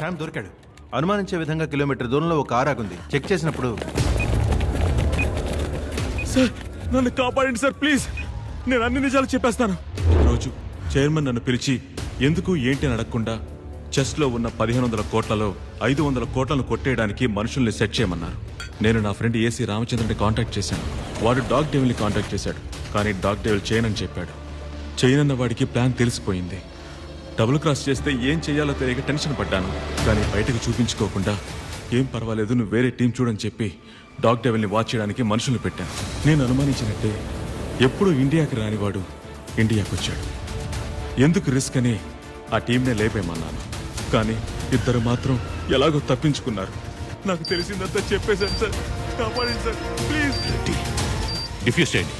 Sam దొరికాడు. అనుమానించే విధంగా kilometre దూరంలో ఒక కార్ ఆగుంది. చెక్ చేసినప్పుడు సార్ నన్ను కాపాడండి సార్ ప్లీజ్. నేను అన్ని నిజాలు చెప్పేస్తాను. రోజు చైర్మన్ నన్ను పిలిచి ఎందుకు ఏంటి అని అడగకుండా చెస్లో ఉన్న పదిహేను వందల కోట్లలో ఐదు వందల కోట్లను కొట్టేయడానికి మనుషుల్ని సెట్ చేయమన్నారు. నేను నా ఫ్రెండ్ ఏసీ రామచంద్రుని కాంటాక్ట్ చేశాను. వాడు డాగ్ డెవిల్ని కాంటాక్ట్ చేశాడు కానీ డాగ్ డెవిల్ చేయనని చెప్పాడు. చేయనన్న వాడికి ప్లాన్ తెలిసిపోయింది. డబుల్ క్రాస్ చేస్తే ఏం చేయాలో తెలియక టెన్షన్ పడ్డాను. కానీ బయటకు చూపించుకోకుండా ఏం పర్వాలేదు నువ్వు వేరే టీం చూడని చెప్పి డాగ్ డెవెల్ని వాచ్ చేయడానికి మనుషులు పెట్టాను. నేను అనుమానించినట్టే ఎప్పుడు ఇండియాకి రానివాడు ఇండియాకు వచ్చాడు ఎందుకు రిస్క్ అని ఆ టీంనే లేపేమన్నాను కానీ ఇద్దరు మాత్రం ఎలాగో తప్పించుకున్నారు. నాకు తెలిసిందంతా చెప్పేశాను సార్. కాపాడండి సార్. ప్లీజ్. డిఫ్యూజ్ చేయండి